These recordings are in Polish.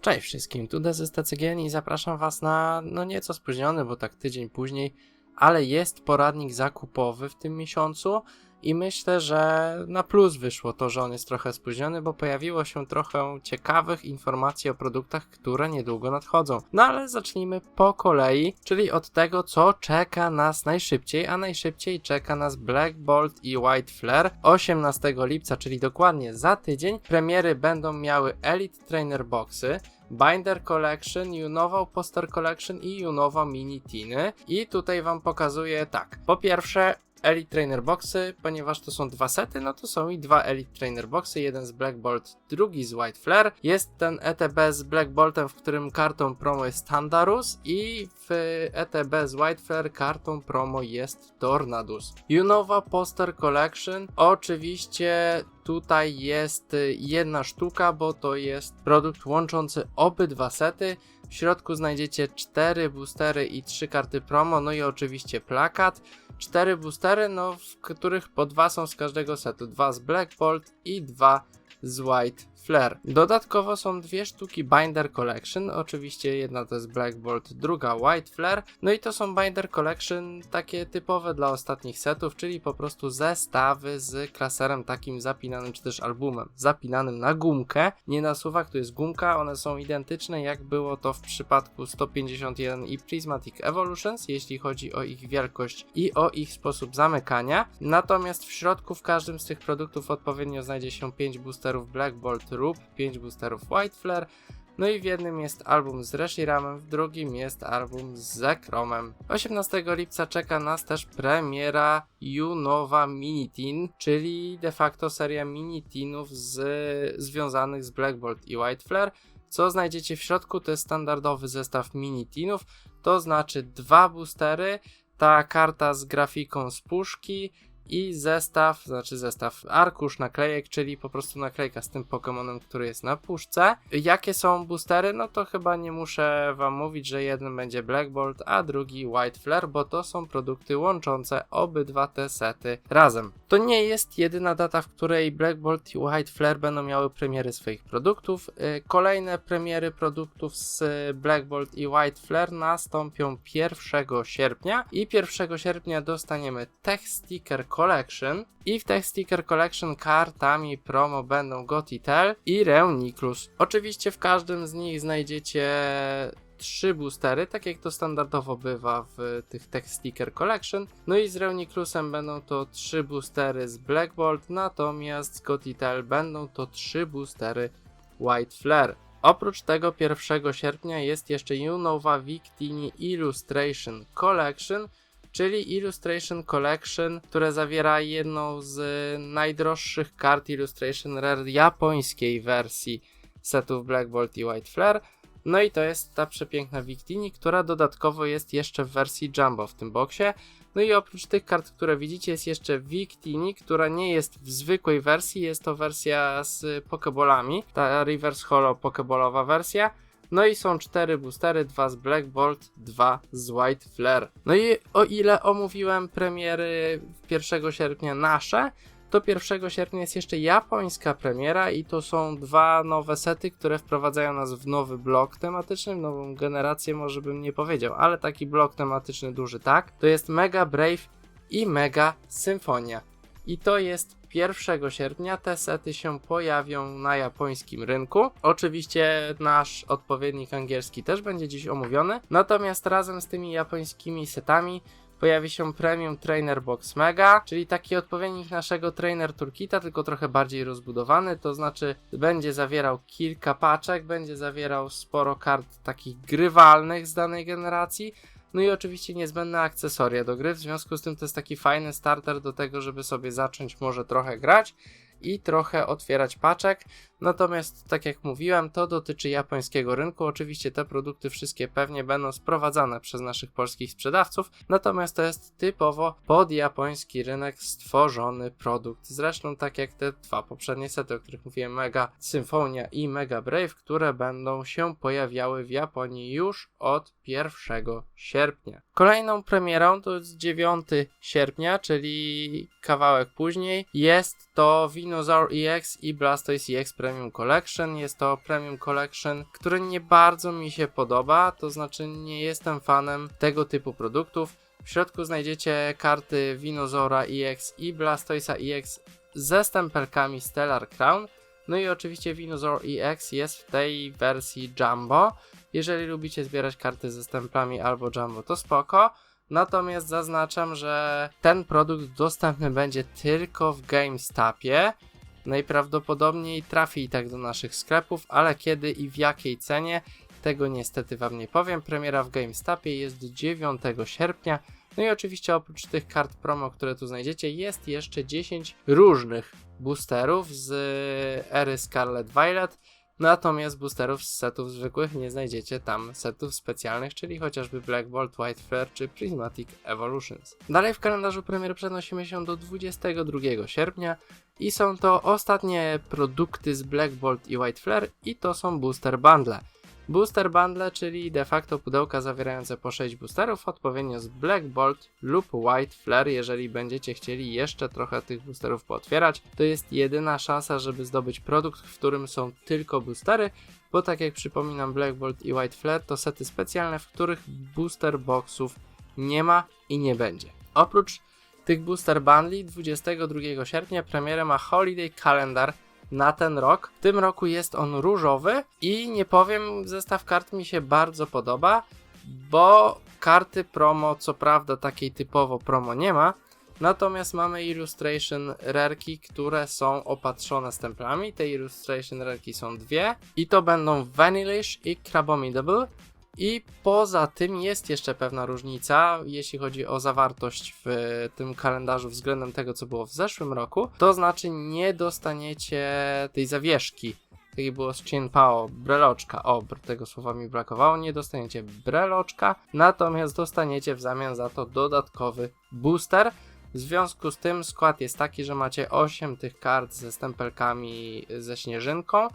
Cześć wszystkim, tu DZSTCGN i zapraszam Was na, no nieco spóźniony, bo tak tydzień później, ale jest poradnik zakupowy w tym miesiącu i myślę, że na plus wyszło to, że on jest trochę spóźniony, bo pojawiło się trochę ciekawych informacji o produktach, które niedługo nadchodzą. No ale zacznijmy po kolei, czyli od tego, co czeka nas najszybciej, a najszybciej czeka nas Black Bolt i White Flare 18 lipca, czyli dokładnie za tydzień. Premiery będą miały Elite Trainer Boxy, Binder Collection, Junowa Poster Collection i Junowa Mini Tiny. I tutaj wam pokazuję tak. Po pierwsze, Elite Trainer Boxy, ponieważ to są dwa sety, no to są i dwa Elite Trainer Boxy, jeden z Black Bolt, drugi z White Flare. Jest ten ETB z Black Boltem, w którym kartą promo jest Standarus i w ETB z White Flare kartą promo jest Tornadus. Junowa Poster Collection, oczywiście tutaj jest jedna sztuka, bo to jest produkt łączący obydwa sety. W środku znajdziecie cztery boostery i trzy karty promo, no i oczywiście plakat. Cztery boostery, no w których po dwa są z każdego setu. Dwa z Black Bolt i dwa z White Flare. Dodatkowo są dwie sztuki Binder Collection, oczywiście jedna to jest Black Bolt, druga White Flare. No i to są Binder Collection takie typowe dla ostatnich setów, czyli po prostu zestawy z klaserem takim zapinanym, czy też albumem zapinanym na gumkę. Nie na suwak, tu jest gumka, one są identyczne jak było to w przypadku 151 i Prismatic Evolutions, jeśli chodzi o ich wielkość i o ich sposób zamykania. Natomiast w środku w każdym z tych produktów odpowiednio znajdzie się 5 boosterów Black Bolt Rub, 5 boosterów White Flare, no i w jednym jest album z Reshiramem, w drugim jest album z Zekromem. 18 lipca czeka nas też premiera Junowa Mini Teen, czyli de facto seria mini teenów z, związanych z Black Bolt i White Flare. Co znajdziecie w środku to jest standardowy zestaw mini teenów, to znaczy dwa boostery, ta karta z grafiką z puszki, i zestaw, znaczy zestaw arkusz naklejek, czyli po prostu naklejka z tym Pokémonem, który jest na puszce. Jakie są boostery? No to chyba nie muszę wam mówić, że jeden będzie Black Bolt, a drugi White Flare, bo to są produkty łączące obydwa te sety razem. To nie jest jedyna data, w której Black Bolt i White Flare będą miały premiery swoich produktów. Y, kolejne premiery produktów z Black Bolt i White Flare nastąpią 1 sierpnia i 1 sierpnia dostaniemy Tech Sticker Collection i w Tech Sticker Collection kartami promo będą Gotitel i Reuniclus. Oczywiście w każdym z nich znajdziecie trzy boostery, tak jak to standardowo bywa w tych Tech Sticker Collection. No i z Reuniclusem będą to trzy boostery z Black Bolt, natomiast z Gotitel będą to trzy boostery White Flare. Oprócz tego 1 sierpnia jest jeszcze Unowa Victini Illustration Collection, czyli Illustration Collection, które zawiera jedną z najdroższych kart Illustration Rare japońskiej wersji setów Black Bolt i White Flare. No i to jest ta przepiękna Victini, która dodatkowo jest jeszcze w wersji Jumbo w tym boksie. No i oprócz tych kart, które widzicie, jest jeszcze Victini, która nie jest w zwykłej wersji, jest to wersja z Pokeballami, ta Reverse Holo Pokebalowa wersja. No i są cztery boostery, dwa z Black Bolt, dwa z White Flare. No i o ile omówiłem premiery 1 sierpnia nasze, to 1 sierpnia jest jeszcze japońska premiera i to są dwa nowe sety, które wprowadzają nas w nowy blok tematyczny, nową generację może bym nie powiedział, ale taki blok tematyczny duży tak. To jest Mega Brave i Mega Symfonia. I to jest 1 sierpnia te sety się pojawią na japońskim rynku. Oczywiście nasz odpowiednik angielski też będzie dziś omówiony. Natomiast razem z tymi japońskimi setami pojawi się Premium Trainer Box Mega, czyli taki odpowiednik naszego Trainer Toolkita, tylko trochę bardziej rozbudowany, to znaczy będzie zawierał kilka paczek, będzie zawierał sporo kart takich grywalnych z danej generacji, no i oczywiście niezbędne akcesoria do gry, w związku z tym to jest taki fajny starter do tego, żeby sobie zacząć może trochę grać i trochę otwierać paczek. Natomiast, tak jak mówiłem, to dotyczy japońskiego rynku. Oczywiście te produkty wszystkie pewnie będą sprowadzane przez naszych polskich sprzedawców, natomiast to jest typowo pod japoński rynek stworzony produkt. Zresztą, tak jak te dwa poprzednie sety, o których mówiłem, Mega Symphonia i Mega Brave, które będą się pojawiały w Japonii już od 1 sierpnia. Kolejną premierą to jest 9 sierpnia, czyli kawałek później, jest to Dinosaur EX i Blastoise EX Premiere Premium Collection. Jest to Premium Collection, który nie bardzo mi się podoba, to znaczy nie jestem fanem tego typu produktów. W środku znajdziecie karty Winozora EX i Blastoisa EX ze stempelkami Stellar Crown. No i oczywiście Vinozor EX jest w tej wersji Jumbo. Jeżeli lubicie zbierać karty ze stemplami albo Jumbo, to spoko. Natomiast zaznaczam, że ten produkt dostępny będzie tylko w GameStopie. Najprawdopodobniej trafi i tak do naszych sklepów, ale kiedy i w jakiej cenie, tego niestety Wam nie powiem. Premiera w GameStopie jest 9 sierpnia. No i oczywiście oprócz tych kart promo, które tu znajdziecie, jest jeszcze 10 różnych boosterów z ery Scarlet Violet. Natomiast boosterów z setów zwykłych nie znajdziecie tam setów specjalnych, czyli chociażby Black Bolt, White Flare czy Prismatic Evolutions. Dalej w kalendarzu premier przenosimy się do 22 sierpnia i są to ostatnie produkty z Black Bolt i White Flare i to są booster bundle. Booster bundle, czyli de facto pudełka zawierające po 6 boosterów, odpowiednio z Black Bolt lub White Flare. Jeżeli będziecie chcieli jeszcze trochę tych boosterów pootwierać, to jest jedyna szansa, żeby zdobyć produkt, w którym są tylko boostery, bo tak jak przypominam, Black Bolt i White Flare to sety specjalne, w których booster boxów nie ma i nie będzie. Oprócz tych booster bundli 22 sierpnia premierę ma Holiday Calendar na ten rok. W tym roku jest on różowy i nie powiem, zestaw kart mi się bardzo podoba, bo karty promo, co prawda takiej typowo promo nie ma, natomiast mamy illustration rarki, które są opatrzone stemplami. Te illustration rarki są dwie i to będą Vanillish i Crabomidable. I poza tym jest jeszcze pewna różnica, jeśli chodzi o zawartość w tym kalendarzu względem tego, co było w zeszłym roku. To znaczy nie dostaniecie tej zawieszki. Tak było z Pao, breloczka. O, tego słowa mi brakowało. Nie dostaniecie breloczka, natomiast dostaniecie w zamian za to dodatkowy booster. W związku z tym skład jest taki, że macie 8 tych kart ze stempelkami ze śnieżynką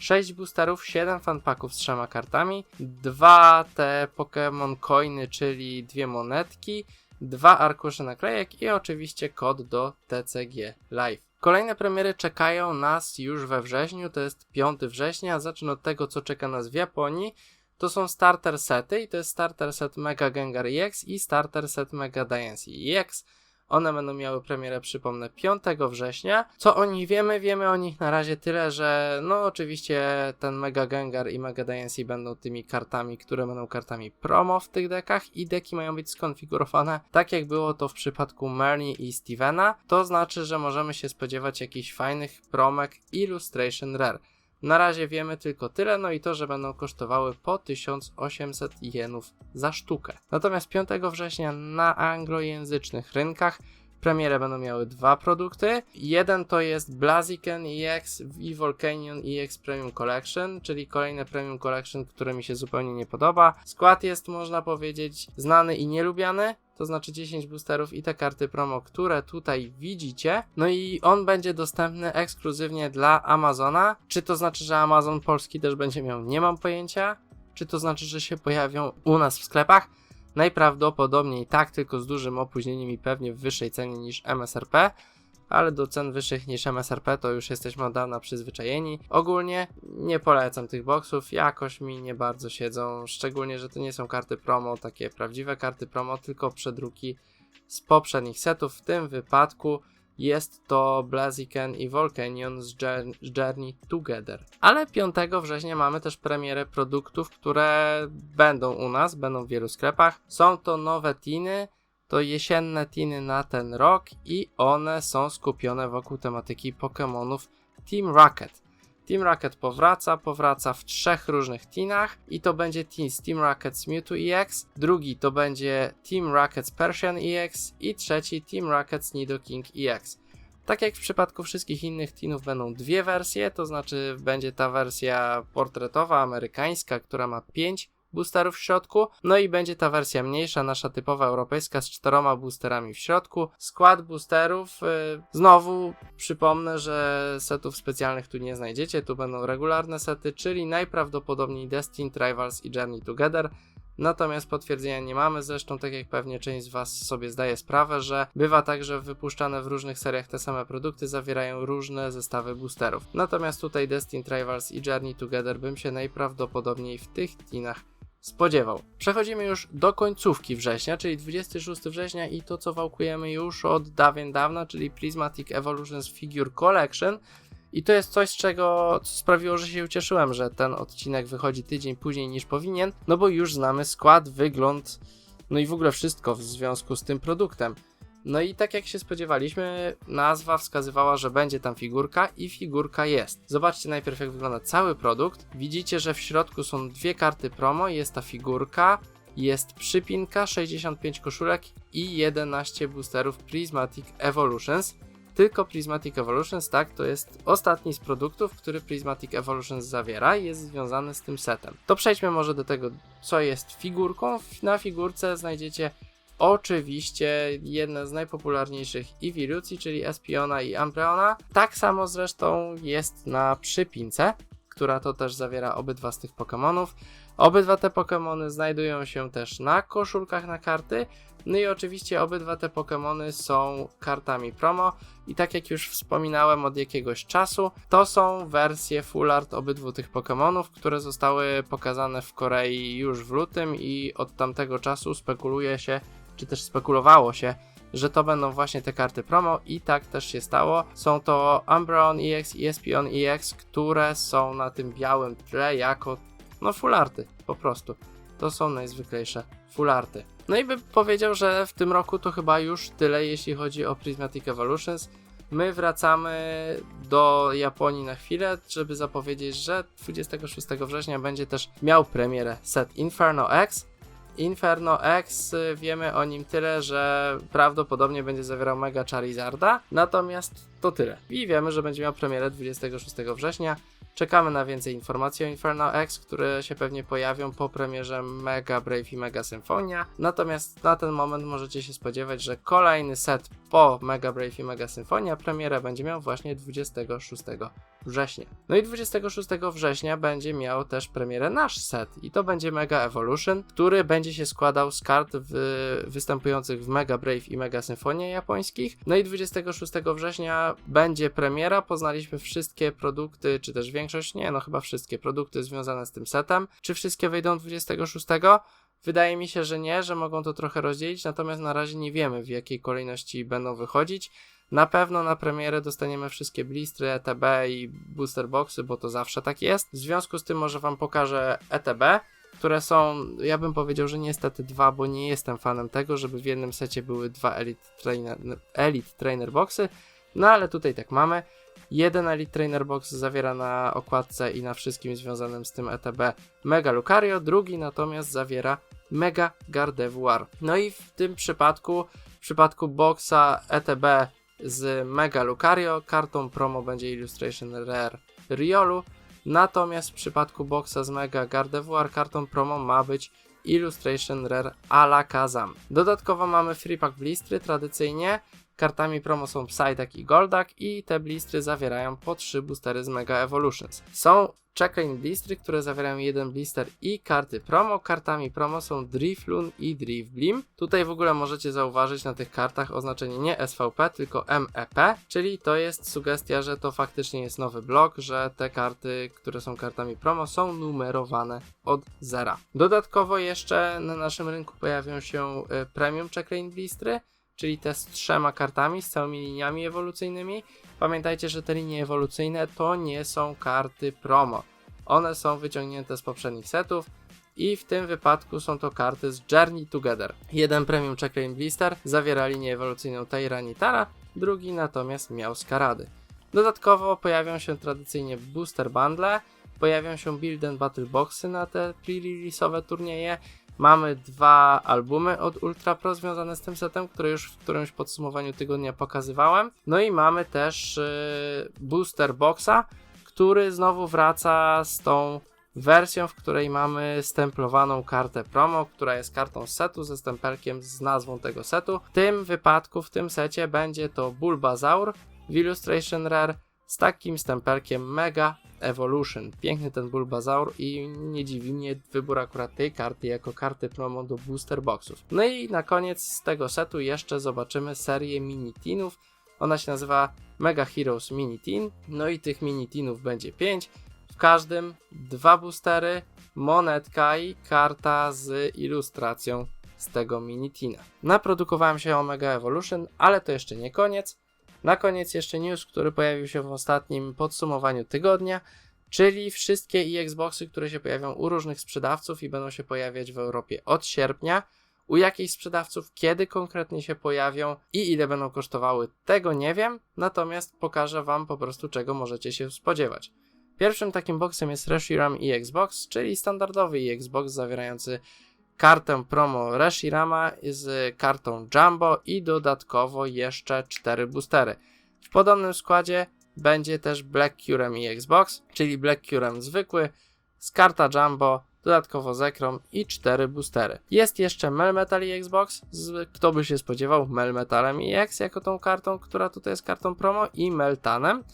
6 boosterów, 7 fanpaków z trzema kartami, dwa te Pokémon Coiny, czyli dwie monetki, dwa arkusze naklejek i oczywiście kod do TCG Live. Kolejne premiery czekają nas już we wrześniu, to jest 5 września. Zacznę od tego, co czeka nas w Japonii. To są starter sety i to jest starter set Mega Gengar EX i starter set Mega Diancie EX. One będą miały premierę, przypomnę, 5 września. Co o nich wiemy? Wiemy o nich na razie tyle, że no oczywiście ten Mega Gengar i Mega Diancie będą tymi kartami, które będą kartami promo w tych dekach i deki mają być skonfigurowane tak jak było to w przypadku Mernie i Stevena. To znaczy, że możemy się spodziewać jakichś fajnych promek Illustration Rare. Na razie wiemy tylko tyle, no i to, że będą kosztowały po 1800 jenów za sztukę. Natomiast 5 września na anglojęzycznych rynkach premierę będą miały dwa produkty. Jeden to jest Blaziken EX i Volcanion EX Premium Collection, czyli kolejne Premium Collection, które mi się zupełnie nie podoba. Skład jest, można powiedzieć, znany i nielubiany to znaczy 10 boosterów i te karty promo, które tutaj widzicie. No i on będzie dostępny ekskluzywnie dla Amazona. Czy to znaczy, że Amazon Polski też będzie miał? Nie mam pojęcia. Czy to znaczy, że się pojawią u nas w sklepach? Najprawdopodobniej tak, tylko z dużym opóźnieniem i pewnie w wyższej cenie niż MSRP ale do cen wyższych niż MSRP to już jesteśmy od dawna przyzwyczajeni. Ogólnie nie polecam tych boxów, jakoś mi nie bardzo siedzą, szczególnie, że to nie są karty promo, takie prawdziwe karty promo, tylko przedruki z poprzednich setów. W tym wypadku jest to Blaziken i Volcanion z Journey Together. Ale 5 września mamy też premierę produktów, które będą u nas, będą w wielu sklepach. Są to nowe tiny, to jesienne tiny na ten rok i one są skupione wokół tematyki Pokémonów Team Rocket. Team Rocket powraca, powraca w trzech różnych tinach i to będzie team z Team Rockets Mewtwo EX, drugi to będzie Team Rockets Persian EX i trzeci Team Rockets Nidoking EX. Tak jak w przypadku wszystkich innych tinów będą dwie wersje, to znaczy będzie ta wersja portretowa amerykańska, która ma 5 boosterów w środku. No i będzie ta wersja mniejsza, nasza typowa europejska z czteroma boosterami w środku. Skład boosterów, yy, znowu przypomnę, że setów specjalnych tu nie znajdziecie, tu będą regularne sety, czyli najprawdopodobniej Destiny, Rivals i Journey Together. Natomiast potwierdzenia nie mamy, zresztą tak jak pewnie część z Was sobie zdaje sprawę, że bywa tak, że wypuszczane w różnych seriach te same produkty zawierają różne zestawy boosterów. Natomiast tutaj Destiny Rivals i Journey Together bym się najprawdopodobniej w tych tinach spodziewał. Przechodzimy już do końcówki września, czyli 26 września i to co wałkujemy już od dawien dawna, czyli Prismatic Evolutions Figure Collection. I to jest coś, z czego co sprawiło, że się ucieszyłem, że ten odcinek wychodzi tydzień później niż powinien, no bo już znamy skład, wygląd, no i w ogóle wszystko w związku z tym produktem. No i tak jak się spodziewaliśmy, nazwa wskazywała, że będzie tam figurka i figurka jest. Zobaczcie najpierw jak wygląda cały produkt. Widzicie, że w środku są dwie karty promo, jest ta figurka, jest przypinka, 65 koszulek i 11 boosterów Prismatic Evolutions. Tylko Prismatic Evolutions, tak, to jest ostatni z produktów, który Prismatic Evolutions zawiera i jest związany z tym setem. To przejdźmy może do tego, co jest figurką. Na figurce znajdziecie oczywiście jedne z najpopularniejszych Evolucji, czyli Espiona i Ambreona. Tak samo zresztą jest na przypince, która to też zawiera obydwa z tych Pokémonów. Obydwa te Pokémony znajdują się też na koszulkach na karty. No i oczywiście obydwa te Pokémony są kartami promo i tak jak już wspominałem od jakiegoś czasu, to są wersje full art obydwu tych Pokémonów, które zostały pokazane w Korei już w lutym i od tamtego czasu spekuluje się, czy też spekulowało się, że to będą właśnie te karty promo i tak też się stało. Są to Umbreon EX i Espion EX, które są na tym białym tle jako no full arty, po prostu. To są najzwyklejsze full arty. No i bym powiedział, że w tym roku to chyba już tyle, jeśli chodzi o Prismatic Evolutions. My wracamy do Japonii na chwilę, żeby zapowiedzieć, że 26 września będzie też miał premierę set Inferno X. Inferno X wiemy o nim tyle, że prawdopodobnie będzie zawierał Mega Charizarda, natomiast to tyle. I wiemy, że będzie miał premierę 26 września. Czekamy na więcej informacji o Inferno X, które się pewnie pojawią po premierze Mega Brave i Mega Symphonia. Natomiast na ten moment możecie się spodziewać, że kolejny set po Mega Brave i Mega Symphonia premierę będzie miał właśnie 26 września. No i 26 września będzie miał też premierę nasz set i to będzie Mega Evolution, który będzie się składał z kart w, występujących w Mega Brave i Mega Symphonia japońskich. No i 26 września będzie premiera, poznaliśmy wszystkie produkty, czy też większość, nie, no chyba wszystkie produkty związane z tym setem. Czy wszystkie wyjdą 26? Wydaje mi się, że nie, że mogą to trochę rozdzielić, natomiast na razie nie wiemy w jakiej kolejności będą wychodzić. Na pewno na premierę dostaniemy wszystkie blistry, ETB i booster boxy, bo to zawsze tak jest. W związku z tym może wam pokażę ETB, które są, ja bym powiedział, że niestety dwa, bo nie jestem fanem tego, żeby w jednym secie były dwa Elite Trainer, Elite Trainer Boxy, no ale tutaj tak mamy. Jeden Elite Trainer Box zawiera na okładce i na wszystkim związanym z tym ETB Mega Lucario, drugi natomiast zawiera Mega Gardevoir. No i w tym przypadku, w przypadku boxa ETB z Mega Lucario, kartą promo będzie Illustration Rare Riolu, natomiast w przypadku boxa z Mega Gardevoir kartą promo ma być Illustration Rare Alakazam. Dodatkowo mamy Free Pack Blistry tradycyjnie, Kartami promo są Psyduck i Golduck i te blistry zawierają po 3 boostery z Mega Evolutions. Są Checklane blistry, które zawierają jeden blister i karty promo. Kartami promo są Drifloon i Drifblim. Tutaj w ogóle możecie zauważyć na tych kartach oznaczenie nie SVP, tylko MEP, czyli to jest sugestia, że to faktycznie jest nowy blok, że te karty, które są kartami promo są numerowane od zera. Dodatkowo jeszcze na naszym rynku pojawią się y, Premium Checklane blistry, czyli te z trzema kartami, z całymi liniami ewolucyjnymi. Pamiętajcie, że te linie ewolucyjne to nie są karty promo. One są wyciągnięte z poprzednich setów i w tym wypadku są to karty z Journey Together. Jeden Premium Checklane Blister zawiera linię ewolucyjną Tyranitara, drugi natomiast miał Skarady. Dodatkowo pojawią się tradycyjnie Booster Bundle, pojawią się Build and Battle Boxy na te pre-release'owe turnieje Mamy dwa albumy od Ultra Pro związane z tym setem, które już w którymś podsumowaniu tygodnia pokazywałem. No i mamy też yy, Booster Boxa, który znowu wraca z tą wersją, w której mamy stemplowaną kartę promo, która jest kartą setu ze stempelkiem z nazwą tego setu. W tym wypadku, w tym secie będzie to Bulbasaur w Illustration Rare z takim stempelkiem Mega Evolution. Piękny ten Bulbasaur i nie dziwi mnie wybór akurat tej karty jako karty promo do booster boxów. No i na koniec z tego setu jeszcze zobaczymy serię mini teenów. Ona się nazywa Mega Heroes Mini Teen. No i tych mini teenów będzie 5. W każdym dwa boostery, monetka i karta z ilustracją z tego mini teena. Naprodukowałem się Omega Evolution, ale to jeszcze nie koniec. Na koniec jeszcze news, który pojawił się w ostatnim podsumowaniu tygodnia, czyli wszystkie Xboxy, które się pojawią u różnych sprzedawców i będą się pojawiać w Europie od sierpnia. U jakich sprzedawców, kiedy konkretnie się pojawią i ile będą kosztowały, tego nie wiem, natomiast pokażę Wam po prostu, czego możecie się spodziewać. Pierwszym takim boxem jest Reshiram Xbox, czyli standardowy Xbox zawierający kartę promo Reshirama z kartą Jumbo i dodatkowo jeszcze 4 boostery. W podobnym składzie będzie też Black Curem i Xbox, czyli Black Curem zwykły, z karta Jumbo, dodatkowo Zekrom i 4 boostery. Jest jeszcze Melmetal i Xbox, z, kto by się spodziewał, Melmetalem EX jako tą kartą, która tutaj jest kartą promo i Meltanem.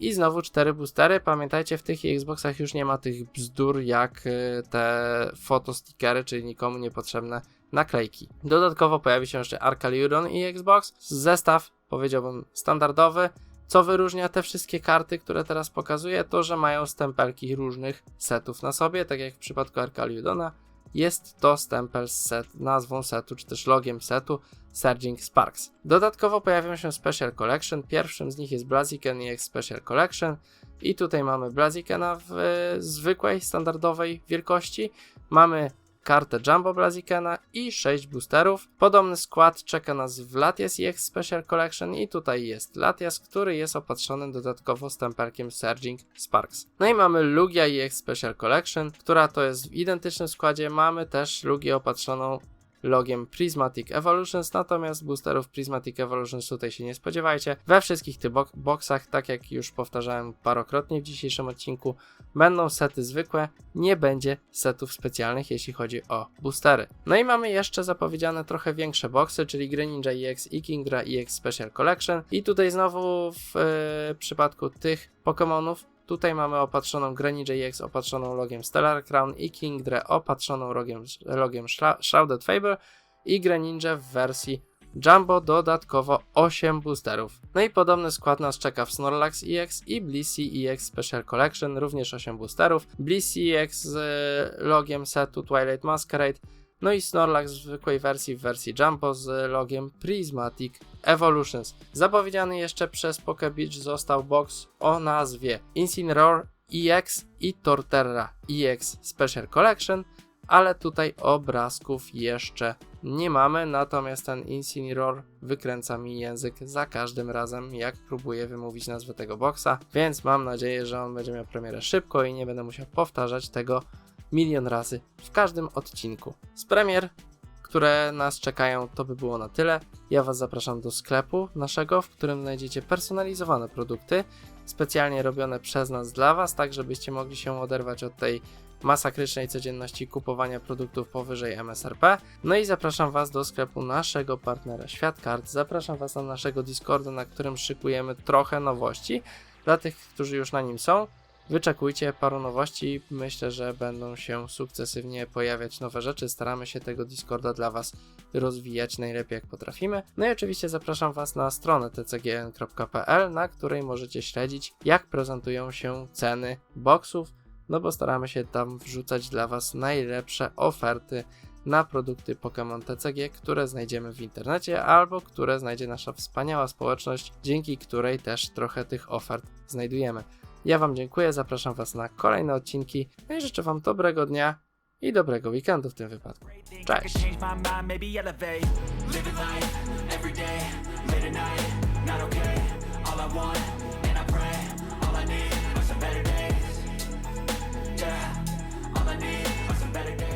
I znowu 4 boostery. Pamiętajcie, w tych Xboxach już nie ma tych bzdur jak y, te fotostickery, czyli nikomu niepotrzebne naklejki. Dodatkowo pojawi się jeszcze Arcaliudon i Xbox. Zestaw, powiedziałbym, standardowy. Co wyróżnia te wszystkie karty, które teraz pokazuję, to że mają stempelki różnych setów na sobie, tak jak w przypadku Arcaliudona. Jest to stempel z set, nazwą setu, czy też logiem setu Surging Sparks. Dodatkowo pojawią się Special Collection. Pierwszym z nich jest Blaziken EX Special Collection. I tutaj mamy Blazikena w e, zwykłej, standardowej wielkości. Mamy kartę Jumbo Blazikena i 6 boosterów. Podobny skład czeka nas w Latias EX Special Collection i tutaj jest Latias, który jest opatrzony dodatkowo stempelkiem Surging Sparks. No i mamy Lugia EX Special Collection, która to jest w identycznym składzie. Mamy też Lugię opatrzoną logiem Prismatic Evolutions, natomiast boosterów Prismatic Evolutions tutaj się nie spodziewajcie. We wszystkich tych bo boxach, tak jak już powtarzałem parokrotnie w dzisiejszym odcinku, będą sety zwykłe, nie będzie setów specjalnych, jeśli chodzi o boostery. No i mamy jeszcze zapowiedziane trochę większe boxy, czyli Greninja EX i Kingra EX Special Collection i tutaj znowu w e, przypadku tych Pokémonów Tutaj mamy opatrzoną Greninja EX opatrzoną logiem Stellar Crown i Kingdra opatrzoną logiem, logiem Shrouded Fable i Greninja w wersji Jumbo dodatkowo 8 boosterów. No i podobny skład nas czeka w Snorlax EX i Blissey EX Special Collection, również 8 boosterów. Blissey EX z logiem setu Twilight Masquerade no i Snorlax w zwykłej wersji, w wersji Jumbo z logiem Prismatic Evolutions. Zapowiedziany jeszcze przez Poke Beach został box o nazwie Incineroar EX i Torterra EX Special Collection, ale tutaj obrazków jeszcze nie mamy, natomiast ten Incineroar wykręca mi język za każdym razem, jak próbuję wymówić nazwę tego boxa, więc mam nadzieję, że on będzie miał premierę szybko i nie będę musiał powtarzać tego milion razy w każdym odcinku. Z premier, które nas czekają, to by było na tyle. Ja Was zapraszam do sklepu naszego, w którym znajdziecie personalizowane produkty, specjalnie robione przez nas dla Was, tak żebyście mogli się oderwać od tej masakrycznej codzienności kupowania produktów powyżej MSRP. No i zapraszam Was do sklepu naszego partnera Światkart. Zapraszam Was na naszego Discorda, na którym szykujemy trochę nowości. Dla tych, którzy już na nim są, Wyczekujcie paru nowości. Myślę, że będą się sukcesywnie pojawiać nowe rzeczy. Staramy się tego Discorda dla Was rozwijać najlepiej jak potrafimy. No i oczywiście zapraszam Was na stronę tcgn.pl, na której możecie śledzić, jak prezentują się ceny boxów. No bo staramy się tam wrzucać dla Was najlepsze oferty na produkty Pokémon TCG, które znajdziemy w internecie albo które znajdzie nasza wspaniała społeczność, dzięki której też trochę tych ofert znajdujemy. Ja Wam dziękuję, zapraszam Was na kolejne odcinki no i życzę Wam dobrego dnia i dobrego weekendu w tym wypadku. Cześć! all I need are some better days.